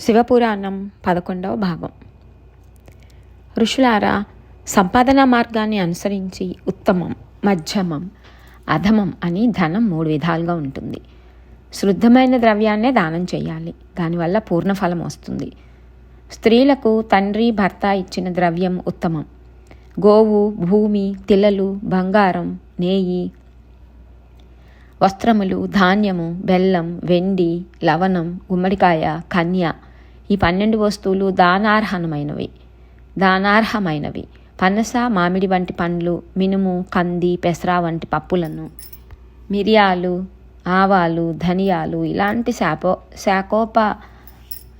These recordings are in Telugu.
శివపురాణం పదకొండవ భాగం. ఋషులారా సంపాదనా మార్గాన్ని అనుసరించి ఉత్తమం మధ్యమం అధమం అని ధనం మూడు విధాలుగా ఉంటుంది. శుద్ధమైన ద్రవ్యాన్నే దానం చేయాలి. దానివల్ల పూర్ణ ఫలం వస్తుంది. స్త్రీలకు తండ్రి భర్త ఇచ్చిన ద్రవ్యం ఉత్తమం. గోవు భూమి తిలలు బంగారం నేయి వస్త్రములు ధాన్యము బెల్లం వెండి లవణం గుమ్మడికాయ కన్య ఈ పన్నెండు వస్తువులు దానార్హమైనవి. దానార్హమైనవి. పనస మామిడి వంటి పండ్లు మినుము కంది పెసర వంటి పప్పులను మిరియాలు ఆవాలు ధనియాలు ఇలాంటి శాపో శాకోప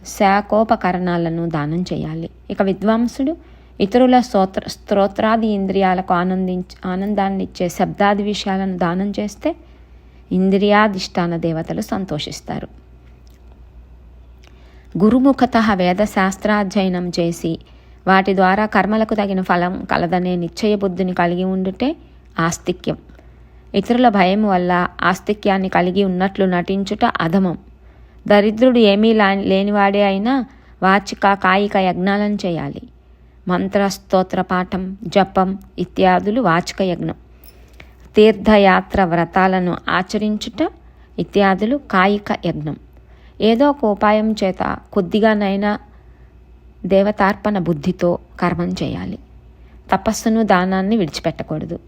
శాకోపకరణాలను దానం చేయాలి. ఇక విద్వాంసుడు ఇతరుల స్తోత్ర స్తోత్రాది ఇంద్రియాలకు ఆనందించ ఆనందాన్ని ఇచ్చే శబ్దాది విషయాలను దానం చేస్తే ఇంద్రియాధిష్టాన దేవతలు సంతోషిస్తారు. గురుముఖత వేద శాస్త్రాధ్యయనం చేసి వాటి ద్వారా కర్మలకు తగిన ఫలం కలదనే నిశ్చయ బుద్ధిని కలిగి ఉండుటే ఆస్తిక్యం. ఇతరుల భయం వల్ల ఆస్తిక్యాన్ని కలిగి ఉన్నట్లు నటించుట అధమం. దరిద్రుడు ఏమీ లేనివాడే అయినా వాచిక కాయిక యజ్ఞాలను చేయాలి. మంత్ర స్తోత్ర పాఠం జపం ఇత్యాదులు వాచిక యజ్ఞం. తీర్థయాత్ర వ్రతాలను ఆచరించుట ఇత్యాదులు కాయిక యజ్ఞం. ఏదో ఒక ఉపాయం చేత కొద్దిగానైనా దేవతార్పణ బుద్ధితో కర్మం చేయాలి. తపస్సును దానాన్ని విడిచిపెట్టకూడదు.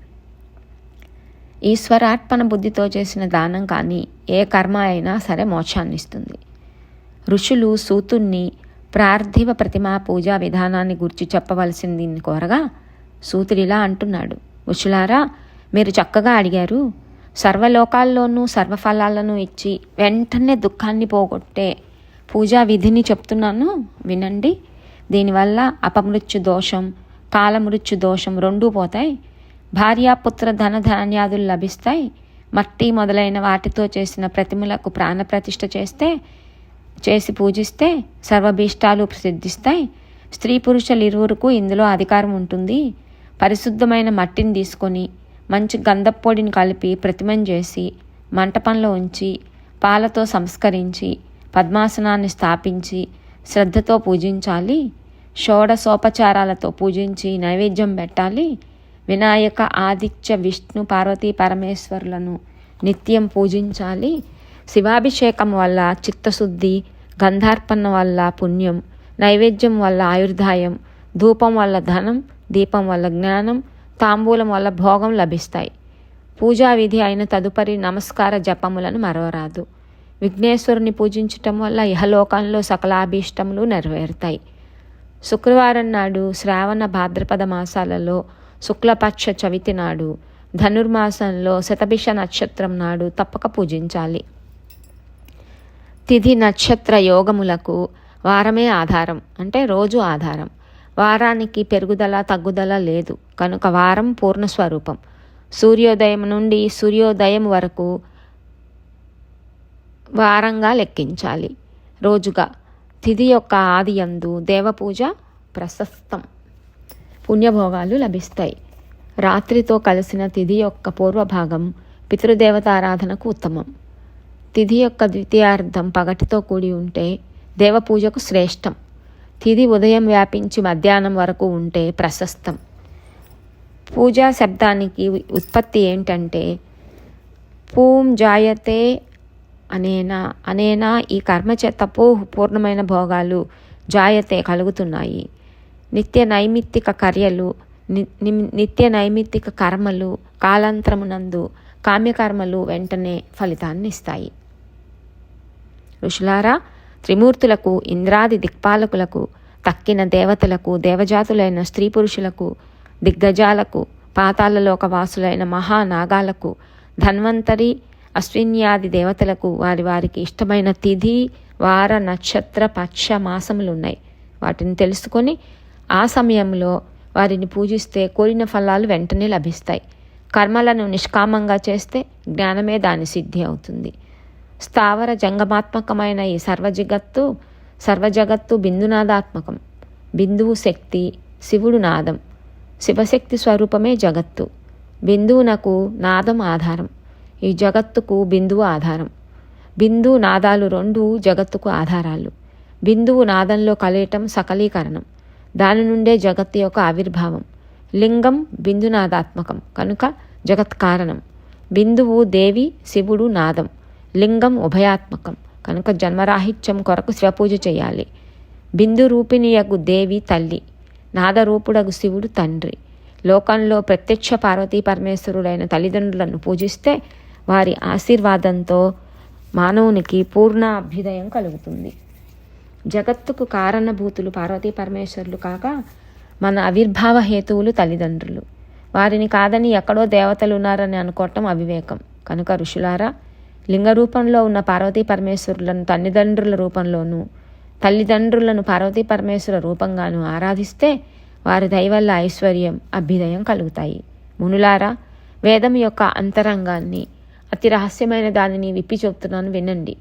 ఈశ్వరార్పణ బుద్ధితో చేసిన దానం కానీ ఏ కర్మ అయినా సరే మోక్షాన్నిస్తుంది ఋషులు సూతుణ్ణి ప్రార్థివ ప్రతిమా పూజా విధానాన్ని గురించి చెప్పవలసింది కోరగా సూతుడిలా అంటున్నాడు. ఋషులారా మీరు చక్కగా అడిగారు సర్వలోకాల్లోనూ సర్వఫలాలను ఇచ్చి వెంటనే దుఃఖాన్ని పోగొట్టే పూజా విధిని చెప్తున్నాను. వినండి. దీనివల్ల అపమృత్యు దోషం కాలమృత్యు దోషం రెండూ పోతాయి. భార్యాపుత్ర ధనధాన్యాదులు లభిస్తాయి. మట్టి మొదలైన వాటితో చేసిన ప్రతిమలకు ప్రాణప్రతిష్ఠ చేస్తే చేసి పూజిస్తే సర్వభీష్టాలు సిద్ధిస్తాయి స్త్రీ పురుషులు ఇరువురుకు ఇందులో అధికారం ఉంటుంది. పరిశుద్ధమైన మట్టిని తీసుకొని మంచి గంధప్పొడిని కలిపి ప్రతిమం చేసి మంటపంలో ఉంచి పాలతో సంస్కరించి పద్మాసనాన్ని స్థాపించి శ్రద్ధతో పూజించాలి షోడసోపచారాలతో పూజించి నైవేద్యం పెట్టాలి వినాయక ఆదిత్య విష్ణు పార్వతీ పరమేశ్వరులను నిత్యం పూజించాలి. శివాభిషేకం వల్ల చిత్తశుద్ధి గంధార్పణ వల్ల పుణ్యం నైవేద్యం వల్ల ఆయుర్దాయం ధూపం వల్ల ధనం దీపం వల్ల జ్ఞానం తాంబూలం వల్ల భోగం లభిస్తాయి. పూజా విధి అయిన తదుపరి నమస్కార జపములను మరవరాదు విఘ్నేశ్వరుని పూజించటం వల్ల ఇహలోకంలో సకలాభీష్టములు నెరవేరుతాయి. శుక్రవారం నాడు శ్రావణ భాద్రపద మాసాలలో శుక్లపక్ష చవితి నాడు ధనుర్మాసంలో శతభిష నక్షత్రం నాడు తప్పక పూజించాలి. తిథి నక్షత్ర యోగములకు వారమే ఆధారం అంటే రోజు ఆధారం. వారానికి పెరుగుదల తగ్గుదల లేదు. కనుక వారం పూర్ణ స్వరూపం. సూర్యోదయం నుండి సూర్యోదయం వరకు వారంగా లెక్కించాలి. రోజుగా తిథి యొక్క ఆదియందు దేవపూజ ప్రశస్తం. పుణ్యభోగాలు లభిస్తాయి. రాత్రితో కలిసిన తిథి యొక్క పూర్వభాగం పితృదేవతారాధనకు ఉత్తమం. తిథి యొక్క ద్వితీయార్థం పగటితో కూడి ఉంటే దేవపూజకు శ్రేష్టం. తిది ఉదయం వ్యాపించి మధ్యాహ్నం వరకు ఉంటే ప్రశస్తం. పూజా శబ్దానికి ఉత్పత్తి ఏంటంటే పూం జాయతే అనేనా అనేనా ఈ కర్మచేత పూర్ణమైన భోగాలు జాయతే కలుగుతున్నాయి. నిత్య నైమిత్తిక కర్యలు నిత్య నైమిత్తిక కర్మలు కాలాంతరమునందు కామ్యకర్మలు వెంటనే ఫలితాన్ని ఇస్తాయి. ఋషులారా త్రిమూర్తులకు ఇంద్రాది దిక్పాలకులకు తక్కిన దేవతలకు దేవజాతులైన స్త్రీ పురుషులకు దిగ్గజాలకు పాతాలలోక వాసులైన మహానాగాలకు ధన్వంతరి అశ్విన్యాది దేవతలకు వారి వారికి ఇష్టమైన తిథి వార నక్షత్ర పక్ష మాసములు ఉన్నాయి వాటిని తెలుసుకొని ఆ సమయంలో వారిని పూజిస్తే కోరిన ఫలాలు వెంటనే లభిస్తాయి. కర్మలను నిష్కామంగా చేస్తే జ్ఞానమే దాని సిద్ధి అవుతుంది. స్థావర జంగమాత్మకమైన ఈ సర్వజగత్తు సర్వజగత్తు బిందునాదాత్మకం. బిందువు శక్తి శివుడు నాదం. శివశక్తి స్వరూపమే జగత్తు. బిందువునకు నాదం ఆధారం. ఈ జగత్తుకు బిందువు ఆధారం. బిందు నాదాలు రెండు జగత్తుకు ఆధారాలు. బిందువు నాదంలో కలయటం సకలీకరణం. దాని నుండే జగత్తు యొక్క ఆవిర్భావం. లింగం బిందునాదాత్మకం. కనుక జగత్ కారణం బిందువు దేవి శివుడు నాదం. లింగం ఉభయాత్మకం. కనుక జన్మరాహిత్యం కొరకు శివపూజ చేయాలి. బిందు రూపిణియగు దేవి తల్లి నాదరూపుడగు శివుడు తండ్రి. లోకంలో ప్రత్యక్ష పార్వతీ పరమేశ్వరుడైన తల్లిదండ్రులను పూజిస్తే వారి ఆశీర్వాదంతో మానవునికి పూర్ణ అభ్యుదయం కలుగుతుంది. జగత్తుకు కారణభూతులు పార్వతీ పరమేశ్వరులు కాక మన ఆవిర్భావ హేతువులు తల్లిదండ్రులు. వారిని కాదని ఎక్కడో దేవతలు ఉన్నారని అనుకోవటం అవివేకం. కనుక ఋషులారా లింగ రూపంలో ఉన్న పార్వతీ పరమేశ్వరులను తల్లిదండ్రుల రూపంలోనూ తల్లిదండ్రులను పార్వతీ పరమేశ్వర రూపంగాను ఆరాధిస్తే వారి దయవల్ల ఐశ్వర్యం అభ్యుదయం కలుగుతాయి. మునులారా వేదం యొక్క అంతరంగాన్ని అతి రహస్యమైన దానిని విప్పి చెప్తున్నాను వినండి.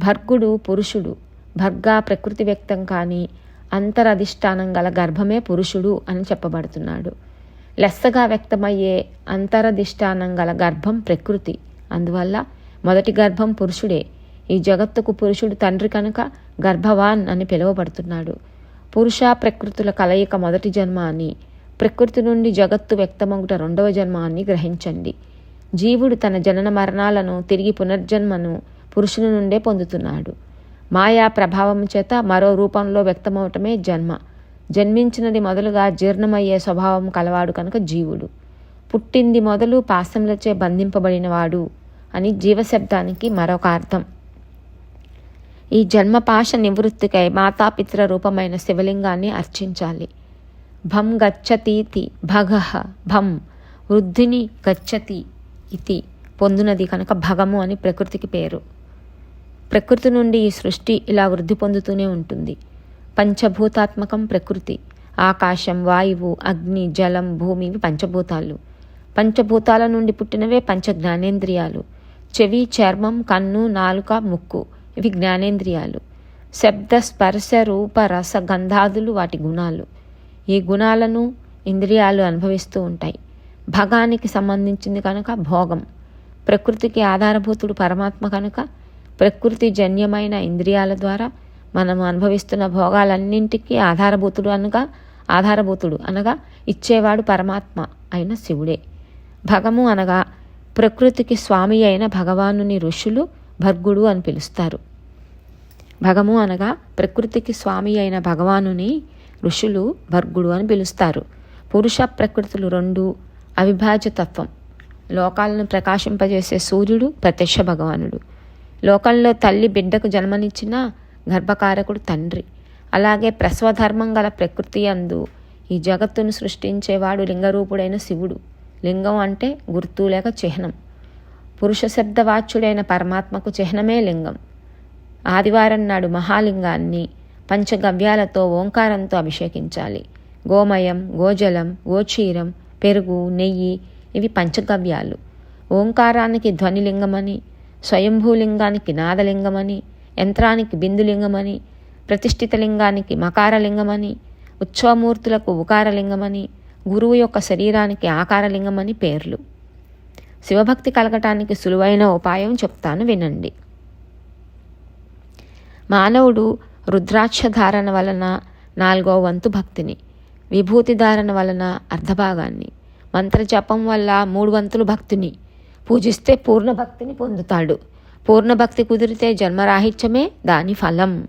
భర్గుడు పురుషుడు భర్గా ప్రకృతి వ్యక్తం కానీ అంతరధిష్టానం గల గర్భమే పురుషుడు అని చెప్పబడుతున్నాడు. లెస్సగా వ్యక్తమయ్యే అంతరధిష్టానం గల గర్భం ప్రకృతి. అందువల్ల మొదటి గర్భం పురుషుడే. ఈ జగత్తుకు పురుషుడు తండ్రి కనుక గర్భవాన్ అని పిలువబడుతున్నాడు. పురుష ప్రకృతుల కలయిక మొదటి జన్మ అని ప్రకృతి నుండి జగత్తు వ్యక్తమగుట రెండవ జన్మ అని గ్రహించండి. జీవుడు తన జనన మరణాలను తిరిగి పునర్జన్మను పురుషుని నుండే పొందుతున్నాడు. మాయా ప్రభావం చేత మరో రూపంలో వ్యక్తమవటమే జన్మ. జన్మించినది మొదలుగా జీర్ణమయ్యే స్వభావం కలవాడు కనుక జీవుడు. పుట్టింది మొదలు పాశంలచే బంధింపబడినవాడు అని జీవశబ్దానికి మరొక అర్థం. ఈ జన్మపాశ నివృత్తికై మాతాపితృ రూపమైన శివలింగాన్ని అర్చించాలి. భం గచ్చతీతి భగహ భం వృద్ధిని గచ్చతి ఇతి పొందినది కనుక భగము అని ప్రకృతికి పేరు. ప్రకృతి నుండి ఈ సృష్టి ఇలా వృద్ధి పొందుతూనే ఉంటుంది. పంచభూతాత్మకం ప్రకృతి. ఆకాశం వాయువు అగ్ని జలం భూమి ఇవి పంచభూతాలు. పంచభూతాల నుండి పుట్టినవే పంచ జ్ఞానేంద్రియాలు చెవి చర్మం కన్ను నాలుక ముక్కు. ఇవి జ్ఞానేంద్రియాలు. శబ్ద స్పర్శ రూప రస గంధాదులు వాటి గుణాలు. ఈ గుణాలను ఇంద్రియాలు అనుభవిస్తూ ఉంటాయి. భగానికి సంబంధించింది కనుక భోగం. ప్రకృతికి ఆధారభూతుడు పరమాత్మ కనుక ప్రకృతి జన్యమైన ఇంద్రియాల ద్వారా మనం అనుభవిస్తున్న భోగాలన్నింటికీ ఆధారభూతుడు అనగా ఆధారభూతుడు అనగా ఇచ్చేవాడు పరమాత్మ అయిన శివుడే. భగము అనగా ప్రకృతికి స్వామి అయిన భగవానుని ఋషులు భర్గుడు అని పిలుస్తారు. భగము అనగా ప్రకృతికి స్వామి అయిన భగవానుని ఋషులు భర్గుడు అని పిలుస్తారు. పురుష ప్రకృతులు రెండు అవిభాజ్య తత్వం. లోకాలను ప్రకాశింపజేసే సూర్యుడు ప్రత్యక్ష భగవానుడు. లోకంలో తల్లి బిడ్డకు జన్మనిచ్చిన గర్భకారకుడు తండ్రి. అలాగే ప్రసవధర్మం గల ప్రకృతి అందు ఈ జగత్తును సృష్టించేవాడు లింగరూపుడైన శివుడు. లింగం అంటే గుర్తు లేక చిహ్నం. పురుష శబ్దవాచ్యుడైన పరమాత్మకు చిహ్నమే లింగం. ఆదివారం నాడు మహాలింగాన్ని పంచగవ్యాలతో ఓంకారంతో అభిషేకించాలి. గోమయం గోజలం గోక్షీరం పెరుగు నెయ్యి ఇవి పంచగవ్యాలు. ఓంకారానికి ధ్వనిలింగమని స్వయంభూలింగానికి నాదలింగమని యంత్రానికి బిందులింగమని ప్రతిష్ఠిత లింగానికి మకారలింగమని ఉత్సవమూర్తులకు ఉకారలింగమని గురువు యొక్క శరీరానికి ఆకారలింగమని పేర్లు. శివభక్తి కలగటానికి సులువైన ఉపాయం చెప్తాను వినండి. మానవుడు రుద్రాక్ష ధారణ వలన నాలుగో వంతు భక్తిని విభూతి ధారణ వలన అర్ధభాగాన్ని మంత్రజపం వల్ల మూడు వంతులు భక్తిని పూజిస్తే పూర్ణ భక్తిని పొందుతాడు. పూర్ణ భక్తి కుదిరితే జన్మరాహిత్యమే దాని ఫలం.